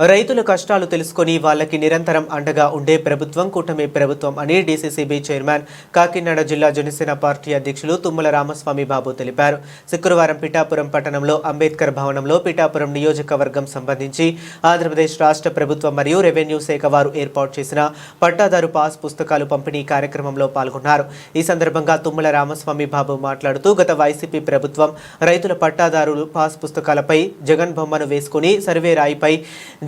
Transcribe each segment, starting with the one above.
రైతుల కష్టాలు తెలుసుకొని వాళ్ళకి నిరంతరం అండగా ఉండే ప్రభుత్వం కూటమి ప్రభుత్వం అని డీసీసీబీ చైర్మన్ కాకినాడ జిల్లా జనసేన పార్టీ అధ్యక్షులు తుమ్మల రామస్వామి బాబు తెలిపారు. శుక్రవారం పిఠాపురం పట్టణంలో అంబేద్కర్ భవనంలో పిఠాపురం నియోజకవర్గం సంబంధించి ఆంధ్రప్రదేశ్ రాష్ట్ర ప్రభుత్వం మరియు రెవెన్యూ శాఖ వారు ఏర్పాటు చేసిన పట్టాదారు పాస్ పుస్తకాలు పంపిణీ కార్యక్రమంలో పాల్గొన్నారు. ఈ సందర్భంగా తుమ్మల రామస్వామి బాబు మాట్లాడుతూ గత వైసీపీ ప్రభుత్వం రైతుల పట్టాదారులు పాస్ పుస్తకాలపై జగన్ బొమ్మను వేసుకుని సర్వే రాయిపై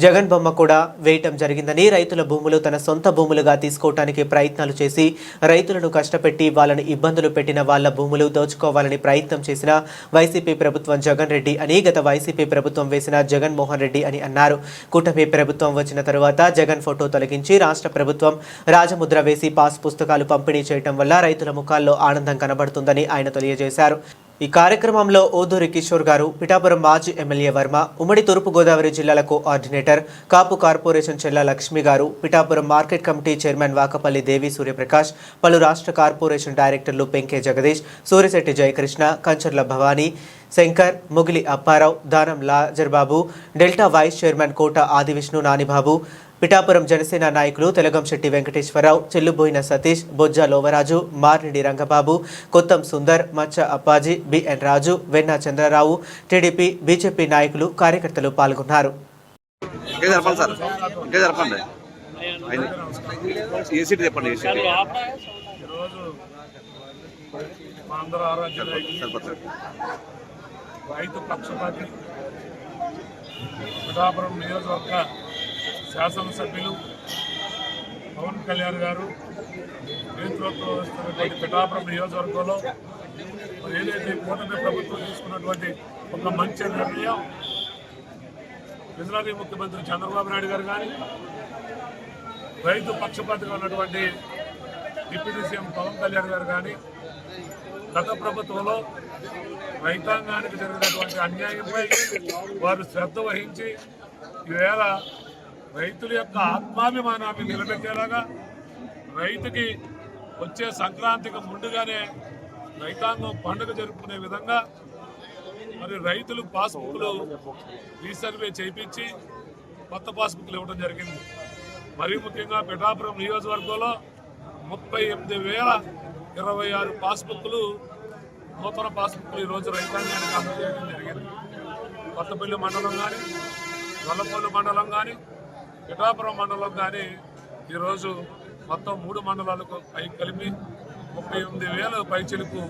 జగన్ బొమ్మ కూడా వేయటం జరిగిందని రైతుల భూములు తన సొంత భూములుగా తీసుకోవటానికి ప్రయత్నాలు చేసి రైతులను కష్టపెట్టి వాళ్ళని ఇబ్బందులు పెట్టిన వాళ్ళ భూములు దోచుకోవాలని ప్రయత్నం చేసిన వైసీపీ ప్రభుత్వం జగన్ రెడ్డి అని గత వైసీపీ ప్రభుత్వం వేసిన జగన్మోహన్ రెడ్డి అని అన్నారు. కూటమి ప్రభుత్వం వచ్చిన తరువాత జగన్ ఫోటో తొలగించి రాష్ట్ర ప్రభుత్వం రాజముద్ర వేసి పాస్ పుస్తకాలు పంపిణీ చేయటం వల్ల రైతుల ముఖాల్లో ఆనందం కనబడుతుందని ఆయన తెలియజేశారు. ఈ కార్యక్రమంలో ఓదూరి కిషోర్ గారు పిఠాపురం మాజీ ఎమ్మెల్యే వర్మ ఉమ్మడి తూర్పుగోదావరి జిల్లాల కోఆర్డినేటర్ కాపు కార్పొరేషన్ చెల్ల లక్ష్మి గారు Pithapuram market committee chairman Vakapalli Devi Suryaprakash పలు రాష్ట్ర కార్పొరేషన్ డైరెక్టర్లు Penke Jagadish Surya Shetty Jayakrishna Kancharla Bhavani Shankar Mugili Apparao Danam Lazarbabu delta vice chairman Kota Adivishnu Nanibabu Pithapuram Janasena నాయకులు తెలగంశెట్టి వెంకటేశ్వరరావు చెల్లుబోయిన సతీష్ బొజ్జ లోవరాజు మార్నిడి రంగబాబు కొత్తం సుందర్ మచ్చ అప్పాజీ బిఎన్ రాజు వెన్న చంద్రరావు టీడీపీ బీజేపీ నాయకులు కార్యకర్తలు పాల్గొన్నారు. రైతు పక్షపాతి పిఠాపురం నియోజకవర్గ శాసనసభ్యులు పవన్ కళ్యాణ్ గారు నేతృత్వం వస్తున్నటువంటి పిఠాపురం నియోజకవర్గంలో మరి ఏదైతే కూటమి ప్రభుత్వం తీసుకున్నటువంటి ఒక మంచి నిర్ణయం గుజరాతీ ముఖ్యమంత్రి చంద్రబాబు నాయుడు గారు కానీ రైతు పక్షపాతిగా ఉన్నటువంటి డిప్యూటీ సీఎం పవన్ కళ్యాణ్ గారు కానీ గత ప్రభుత్వంలో రైతాంగానికి జరిగినటువంటి అన్యాయంపై వారు శ్రద్ధ వహించి ఈవేళ రైతుల యొక్క ఆత్మాభిమానాన్ని నిలబెట్టేలాగా రైతుకి వచ్చే సంక్రాంతికి ముందుగానే రైతాంగం పండుగ జరుపుకునే విధంగా మరి రైతులు పాస్బుక్లు రీసర్వే చేయించి కొత్త పాస్బుక్లు ఇవ్వడం జరిగింది. మరీ ముఖ్యంగా పిఠాపురం నియోజకవర్గంలో ముప్పై ఎనిమిది వేల ఇరవై ఆరు పాస్బుక్లు నూతన పాస్బుక్లు ఈరోజు రైతాంగానికి అందజేయడం జరిగింది. కొత్తపల్లి మండలం కానీ గొల్లపల్లి మండలం కానీ పిఠాపురం మండలం కానీ ఈరోజు మొత్తం మూడు మండలాలకు పై కలిపి ముప్పై ఎనిమిది వేల పైచలకు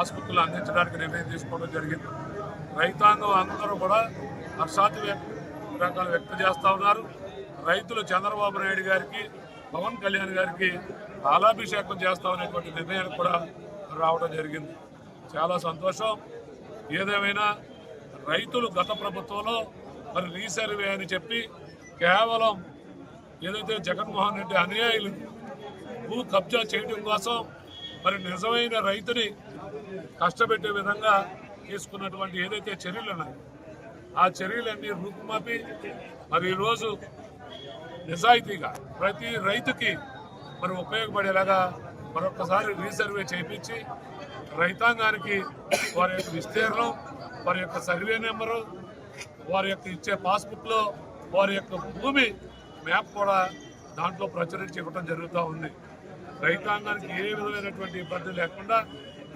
ఆసుపత్రులు అందించడానికి నిర్ణయం తీసుకోవడం జరిగింది. రైతాంగం అందరూ కూడా హర్షాతివేకాలు వ్యక్తం చేస్తూ ఉన్నారు. రైతులు చంద్రబాబు నాయుడు గారికి పవన్ కళ్యాణ్ గారికి పాలాభిషేకం చేస్తామనేటువంటి నిర్ణయానికి కూడా రావడం జరిగింది. చాలా సంతోషం. ఏదేమైనా రైతులు గత ప్రభుత్వంలో మరి రీసర్వే అని చెప్పి కేవలం ఏదైతే జగన్మోహన్ రెడ్డి అనుయాయులు భూ కబ్జా చేయడం కోసం మరి నిజమైన రైతుని కష్టపెట్టే విధంగా తీసుకున్నటువంటి ఏదైతే చర్యలు ఉన్నాయి ఆ చర్యలన్నీ రూపుమాపి మరి ఈరోజు నిజాయితీగా ప్రతి రైతుకి మరి ఉపయోగపడేలాగా మరొకసారి రీసర్వే చేయించి రైతాంగానికి వారి యొక్క విస్తీర్ణం వారి యొక్క సర్వే నెంబరు వారి యొక్క ఇచ్చే పాస్బుక్లో వారి యొక్క భూమి మ్యాప్ కూడా దాంట్లో ప్రచురించి ఇవ్వడం జరుగుతూ ఉంది. రైతాంగానికి ఏ విధమైనటువంటి ఇబ్బంది లేకుండా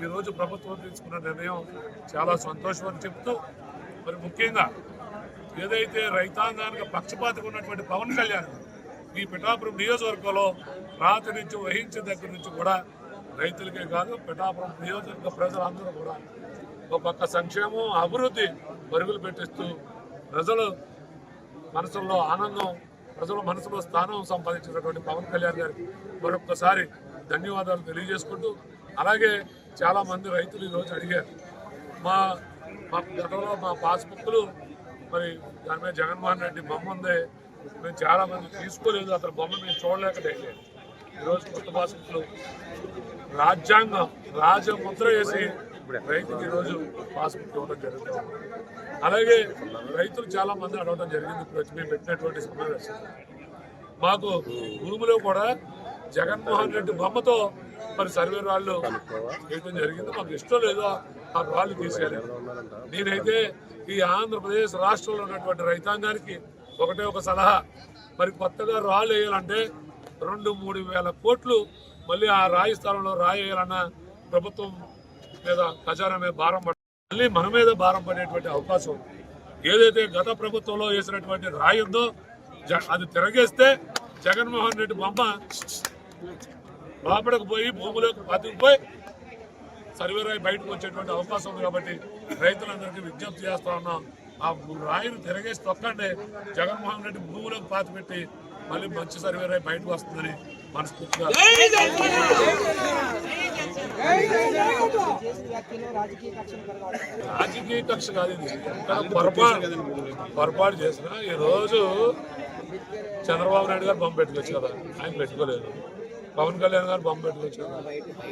ఈరోజు ప్రభుత్వం తీసుకున్న నిర్ణయం చాలా సంతోషం అని చెప్తూ మరి ముఖ్యంగా ఏదైతే రైతాంగానికి పక్షపాతిగా ఉన్నటువంటి పవన్ కళ్యాణ్ ఈ పిఠాపురం నియోజకవర్గంలో రాత్రి నుంచి వహించే దగ్గర నుంచి కూడా రైతులకే కాదు పిఠాపురం నియోజకవర్గ ప్రజలందరూ కూడా ఒక పక్క సంక్షేమం అభివృద్ధి పరుగులు పెట్టిస్తూ ప్రజలు మనసుల్లో ఆనందం ప్రజల మనసులో స్థానం సంపాదించినటువంటి పవన్ కళ్యాణ్ గారికి మరొక్కసారి ధన్యవాదాలు తెలియజేసుకుంటూ అలాగే చాలామంది రైతులు ఈరోజు అడిగారు మా మా గతంలో మా పాస్బుక్లు మరి దాని మీద జగన్మోహన్ రెడ్డి బొమ్మ ఉంది మేము చాలా మంది తీసుకోలేదు అతని బొమ్మ మేము చూడలేకపోయాం. ఈరోజు కొత్త పాస్బుక్లు రాజ్యాంగం రాజముద్ర వేసి రైతుకి ఈరోజు పాస్బుక్ ఇవ్వడం జరుగుతుంది. అలాగే రైతులు చాలా మంది అడగడం జరిగింది. ఇప్పుడు మేము పెట్టినటువంటి సమావేశం మాకు భూమిలో కూడా జగన్మోహన్ రెడ్డి బొమ్మతో మరి సర్వే రాళ్ళు వేయడం జరిగింది. మాకు ఇష్టం లేదో ఆ రాళ్ళు తీసేయాలి. నేనైతే ఈ ఆంధ్రప్రదేశ్ రాష్ట్రంలో ఉన్నటువంటి రైతాంగానికి ఒకటే ఒక సలహా. మరి కొత్తగా రాళ్ళు వేయాలంటే రెండు మూడు వేల కోట్లు మళ్ళీ ఆ రాయి స్థలంలో రాయి వేయాలన్న ప్రభుత్వం మీద ఖజానా మీద భారం మళ్ళీ మన మీద భారం పడేటువంటి అవకాశం ఉంది. ఏదైతే గత ప్రభుత్వంలో వేసినటువంటి రాయి ఉందో అది తిరగేస్తే జగన్మోహన్ రెడ్డి బొమ్మ లోపలికి పోయి భూములకు బతికిపోయి సర్వేరాయి బయటకు వచ్చేటువంటి అవకాశం ఉంది కాబట్టి రైతులందరికీ విజ్ఞప్తి చేస్తా ఉన్నాం ఆ రాయిని తిరగేసి తొక్కండి. జగన్మోహన్ రెడ్డి భూములకు పాతి పెట్టి మళ్ళీ మంచి సర్వేరాయి బయటకు వస్తుందని మనస్ఫూర్తిగా రాజకీయ కక్ష కాదు ఇది. పొరపాటు పొరపాటు చేసిన ఈ రోజు చంద్రబాబు నాయుడు గారు బొమ్మ పెట్టుకోవచ్చు కదా. ఆయన పెట్టుకోలేదు. పవన్ కళ్యాణ్ గారు బొమ్మ పెట్టుకోవచ్చు కదా.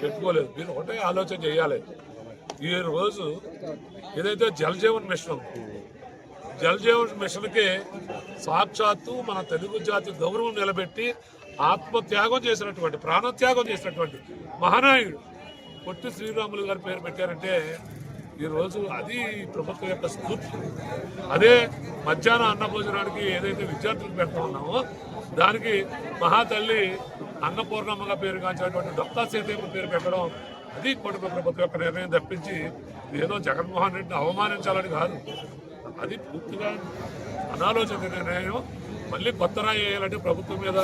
పెట్టుకోలేదు. మీరు ఒకటే ఆలోచన చేయాలి. ఈ రోజు ఏదైతే జలజీవన్ మిషన్ జలజీవన్ జీవన్ మిషన్కి సాక్షాత్తు మన తెలుగు జాతి గౌరవం నిలబెట్టి ఆత్మత్యాగం చేసినటువంటి ప్రాణత్యాగం చేసినటువంటి మహానాయుడు పొట్టి శ్రీరాములు గారి పేరు పెట్టారంటే ఈరోజు అది ప్రభుత్వం యొక్క స్ఫూర్తి. అదే మధ్యాహ్న అన్న భోజనానికి ఏదైతే విద్యార్థులకు పెడతా ఉన్నామో దానికి మహాతల్లి అన్నపూర్ణమ్మగా పేరు కాంచినటువంటి డొక్కా సీతమ్మ పేరు పెట్టడం అది కుటుంబ ప్రభుత్వం యొక్క నిర్ణయం తప్పించి ఏదో జగన్మోహన్ రెడ్డిని అవమానించాలని కాదు. అది పూర్తిగా అనాలోచిత నిర్ణయం. మళ్ళీ కొత్త రాయి వేయాలంటే ప్రభుత్వం మీద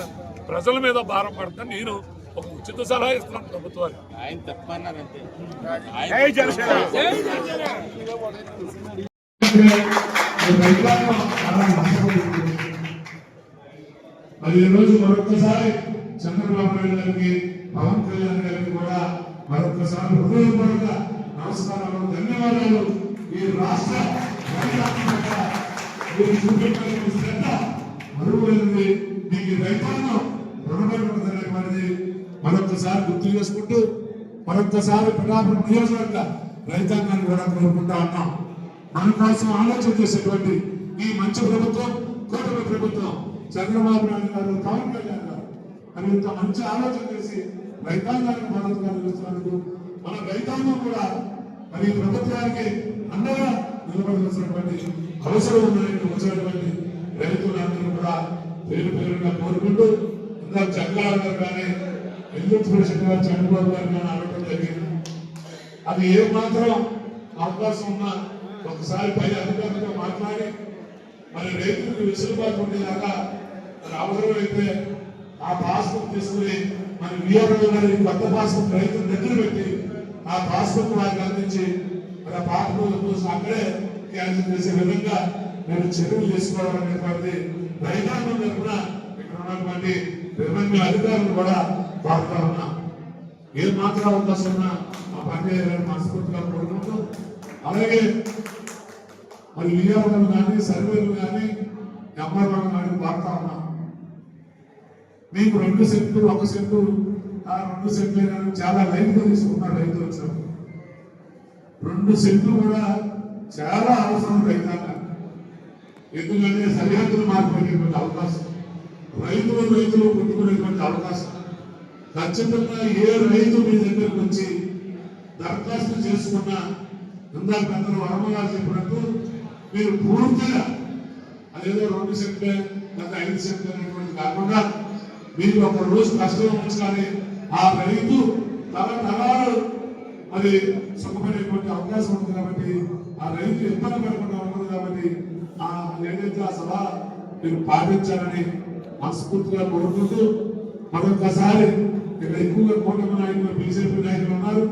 ప్రజల మీద భారం పడుతుంది నేను ఒక ఉచిత సలహా ఇస్తున్నాను ప్రభుత్వానికి ఆయన తప్పన్నారంతే మరి ఈ రోజు మరొకసారి చంద్రబాబు నాయుడు గారికి పవన్ కళ్యాణ్ గారికి కూడా మరొకసారి హృదయపూర్వక నమస్కారాలు ధన్యవాదాలు. ఈ రాష్ట్ర చూపెట్టిన శ్రద్ధ మీకు రైతాంగం రుణపడి ఉంటుందనేటువంటిది మరొకసారి గుర్తు చేసుకుంటూ మరొకసారి పిఠాపురం నియోజకవర్గ రైతాంగాన్ని కూడా కోరుకుంటా ఉన్నాం. మన కోసం ఆలోచన చేసేటువంటి ఈ మంచి ప్రభుత్వం కూటమి ప్రభుత్వం చంద్రబాబు నాయుడు గారు పవన్ కళ్యాణ్ గారు అని ఇంత మంచి ఆలోచన చేసి రైతాంగానికి మద్దతుగా నిలుస్తున్నందుకు మన రైతాంగం కూడా మరి ఈ ప్రభుత్వానికి అండగా నిలబడవలసినటువంటి అవసరం ఉందని వచ్చినటువంటి రైతులందరూ కూడా పేరు పేరుగా కోరుకుంటూ ఇందాక చంద్రబాబు గారు కానీ ఎల్లుడు గారు చంద్రబాబు గారు అడగడం జరిగింది. అది ఏ మాత్రం అవకాశం ఉన్నా ఒకసారి పై అధికారులతో మాట్లాడి మరి రైతులకు వెసులుబాటు ఉండేలాగా మరి అవసరమైతే ఆ పాస్బుక్ తీసుకుని మరి వినియోగం గారి కొత్త పాస్బుక్ రైతులు దగ్గర పెట్టి ఆ పాస్బుక్ వారికి అందించి మరి ఆ పాస్బుక్ అక్కడే క్యాన్సిల్ చేసే విధంగా మేము చర్యలు తీసుకోవాలనేటువంటి రైతాంగం తరఫున ఇక్కడ ఉన్నటువంటి రెవెన్యూ అధికారులు కూడా కోరుతా ఉన్నా. ఏ మాత్రం అవకాశం ఉన్నా ఆ పనిచేయాలని మనస్ఫూర్తిగా కోరుకుంటూ అలాగే మరి విజయవాడలు కానీ సర్వేలు కానీ ఎంఆర్ఓలు కానీ వాడుతా ఉన్నా. మీకు రెండు సెంట్లు ఒక సెంటు ఆ రెండు సెంట్లు చాలా లైన్గా తీసుకున్నారు రైతులు వచ్చినప్పుడు రెండు సెంట్లు కూడా చాలా అవసరం రైతాంగా ఎందుకంటే సరిహద్దులు మార్పుకునేటువంటి అవకాశం. రైతులు రైతులు కొట్టుకునేటువంటి అవకాశం. ఖచ్చితంగా ఏ రైతు మీ దగ్గరకు వచ్చి దరఖాస్తు చేసుకున్న ఇందాక పెద్దలు వరమగారు చెప్పినట్టు మీరు పూర్తిగా అదేదో రెండు సెంట్లే లేదా ఐదు సెంట్లు అనేటువంటి కాకుండా మీరు ఒక రోజు కష్టం ఉంచాలి ఆ రైతు తల తరాలు అది సుఖపడేటువంటి అవకాశం ఉంది కాబట్టి ఆ రైతు ఇబ్బంది పడకుండా ఉంటుంది కాబట్టి ఆ ఏదైతే ఆ సభ మీరు పాటించాలని మనస్ఫూర్తిగా కోరుకుంటూ మరొకసారి ఇక్కడ ఎక్కువగా కూటమి నాయకులు బీజేపీ నాయకులు ఉన్నారు.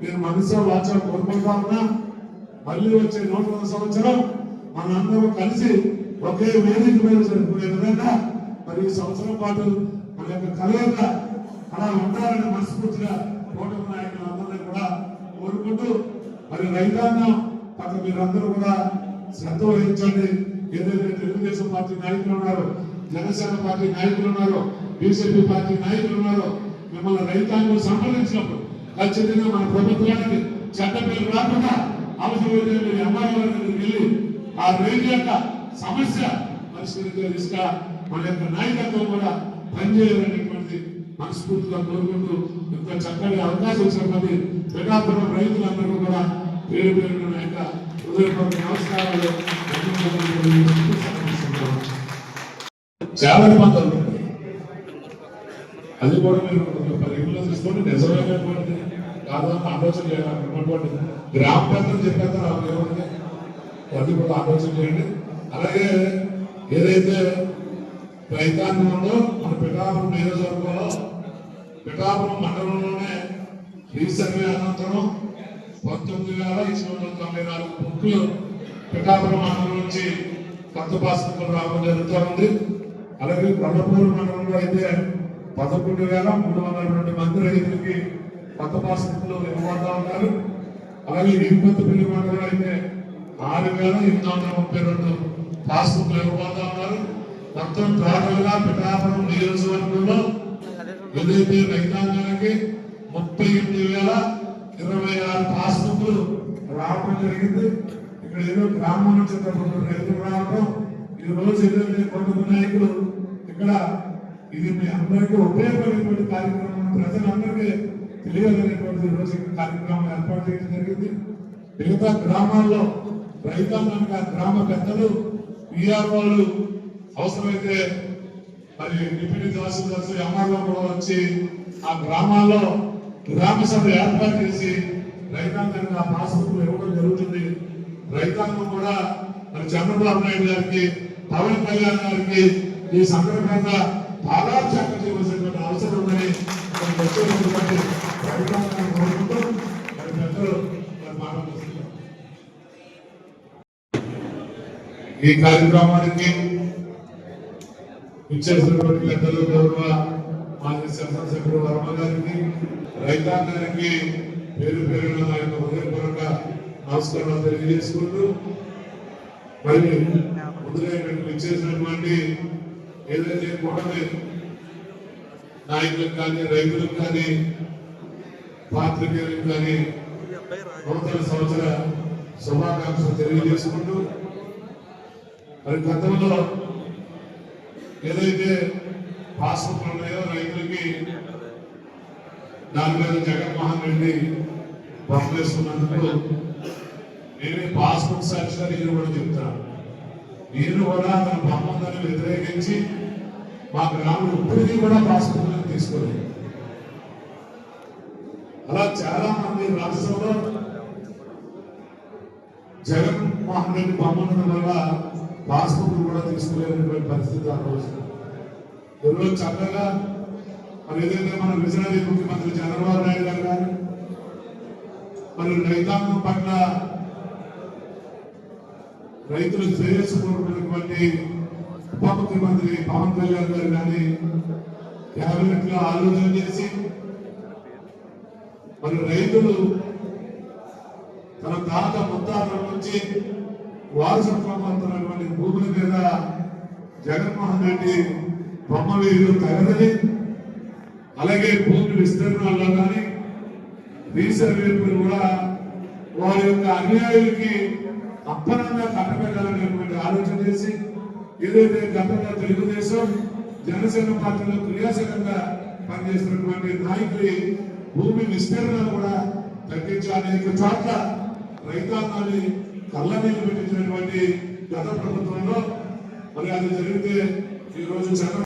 నేను మనసు వాచా కోరుకుంటా ఉన్నా. మళ్ళీ వచ్చే నూతన సంవత్సరం మనందరం కలిసి ఒకే వేదిక మీద జరుపుకునే విధంగా మరి ఈ సంవత్సరం పాటు మన యొక్క కలయిక అలా ఉండాలని మనస్ఫూర్తిగా కూటమి నాయకులందరినీ కూడా కోరుకుంటూ మరి రైతాంగం పక్క మీరందరూ కూడా శ్రద్ధ వహించండి. ఏదైతే తెలుగుదేశం పార్టీ నాయకులు ఉన్నారో జనసేన పార్టీ నాయకులు ఉన్నారో బీజేపీ పార్టీ నాయకులు ఉన్నారో మిమ్మల్ని రైతాంగం సంప్రదించినప్పుడు ఖచ్చితంగా మన ప్రభుత్వానికి చెడ్డ పేరు రాకుండా అవసరమైతే మీరు ఎంఆర్ఓ వెళ్ళి ఆ రైతు యొక్క సమస్య పరిష్కరించే దిశగా మన యొక్క నాయకత్వం కూడా పనిచేయాలనేటువంటిది మనస్ఫూర్తిగా కోరుకుంటూ ఇంత చక్కటి అవకాశం ఇచ్చినటువంటి పిఠాపురం రైతులందరూ కూడా పేరు పేరున యొక్క హృదయపూర్వక నమస్కారాలు. చాలా ఇబ్బంది అది కూడా మీరు పరిగణలో తీసుకొని నిజమైనటువంటి కాదని ఆలోచన చేయాలన్నటువంటి గ్రామ పెద్దలు చెప్పేస్తారు ఏమంటే అది కూడా ఆలోచన చేయండి అలాగే ఏదైతే రైతాంగం ఉందో మన పిఠాపురం నియోజకవర్గంలో పిఠాపురం మండలంలోనే రీసర్వే అనంతరం పంతొమ్మిది వేల ఎనిమిది వందల తొంభై నాలుగు బుక్లు పిఠాపురం మండలం నుంచి కొత్త పాస్బుక్లు రావడం జరుగుతూ ఉంది అలాగే కొల్లపూరు మండలంలో అయితే పదకొండు వేల మూడు వందల రెండు మంది రైతులకి కొత్త పాస్బుక్లు ఇవ్వబోతా ఉన్నారు. అలాగే ఇరుపతిపల్లి మండలం అయితే ఆరు వేల ఎనిమిది వందల ముప్పై రెండు పాస్బుక్లు ఇవ్వబోతా ఉన్నారు. మొత్తం టోటల్గా పిఠాపురం నియోజకవర్గంలో ఏదైతే రైతాంగానికి ముప్పై ఎనిమిది వేల ఇరవై ఆరు పాస్బుక్లు రావడం జరిగింది. ఇక్కడ ఏదో గ్రామం నుంచి రైతులు రావడం. ఈ రోజు ఏదైతే కొంతమంది నాయకులు ఇక్కడ ఇది మీ అందరికీ ఉపయోగపడేటువంటి కార్యక్రమం. ప్రజలందరికీ తెలియాలనేటువంటి ఈ రోజు కార్యక్రమం ఏర్పాటు చేయడం జరిగింది. మిగతా గ్రామాల్లో రైతాంగానికి ఆ గ్రామ పెద్దలు ఈఆర్ అవసరమైతే మరి డిప్యూటీ తహసీల్దార్స్ ఎంఆర్ఓ కూడా వచ్చి ఆ గ్రామాల్లో గ్రామ సభ ఏర్పాటు చేసి రైతాంగానికి ఆ పాస్బుక్ ఇవ్వడం జరుగుతుంది. రైతాంగం కూడా మరి చంద్రబాబు నాయుడు గారికి పవన్ కళ్యాణ్ గారికి ఈ సందర్భంగా చాలా పాదాభిషేకం చేయవలసినటువంటి అవసరం ఉందని మరి వచ్చేటటువంటి రైతాంగాన్ని కోరుకుంటూ మరి పెద్దలు మరి మాట్లాడుతున్నారు ఈ కార్యక్రమానికి ఇచ్చేసినటువంటి పెద్దలు గౌరవ మాజీ శాసనసభ్యుడు వర్మ గారికి రైతాంగానికి పేరు పేరున నా యొక్క హృదయపూర్వక నమస్కారాలు తెలియజేసుకుంటూ మరి ముందుగా ఇక్కడికి ఇచ్చేసినటువంటి ఏదైతే కూటమి నాయకులకు కానీ రైతులకు కానీ పాత్రికేయులకు కానీ నూతన సంవత్సర శుభాకాంక్షలు తెలియజేసుకుంటూ మరి గతంలో ఏదైతే పాస్బుక్ ఉన్నాయో రైతులకి దాని మీద జగన్మోహన్ రెడ్డి పంపేస్తున్నందుకు నేను పాస్బుక్ సాక్షిగా నేను కూడా చెప్తాను. నేను కూడా తన బొమ్మందని చేసి మా గ్రామం ఇప్పటికీ కూడా పాస్బుక్ తీసుకోలేదు. అలా చాలా మంది రాష్ట్రంలో జగన్మోహన్ రెడ్డి పంపడం వల్ల పాస్బుక్ కూడా తీసుకోలేనటువంటి పరిస్థితి ఆ రోజు. ఈరోజు చక్కగా మరి ఏదైతే మన విజయనగరి ముఖ్యమంత్రి చంద్రబాబు నాయుడు గారు కానీ మరి రైతాంగం పట్ల రైతులు శ్రేయస్సు కోరుకున్నటువంటి ఉప ముఖ్యమంత్రి పవన్ కళ్యాణ్ గారు కానీ కేబినెట్లో ఆలోచన చేసి మరి రైతులు తన తాత ముత్తాతల నుంచి వారసత్వం పొందుతున్నటువంటి భూముల మీద జగన్మోహన్ రెడ్డి బొమ్మ వేయడం తగదని అలాగే భూమి విస్తరణలో కానీ రీసర్వేపులు కూడా వారి యొక్క అన్యాయులకి అప్పనంగా కట్టబెట్టాలనేటువంటి ఆలోచన చేసి ఏదైతే గతంలో తెలుగుదేశం జనసేన పార్టీలో క్రియాశీలంగా పనిచేస్తున్నటువంటి నాయకుడి భూమి విస్తీర్ణాలు కూడా తగ్గించి అనేక చోట్ల రైతాంగాన్ని కళ్ళనీళ్ళు పెట్టించినటువంటి గత ప్రభుత్వంలో మరి అది జరిగితే ఈరోజు చంద్ర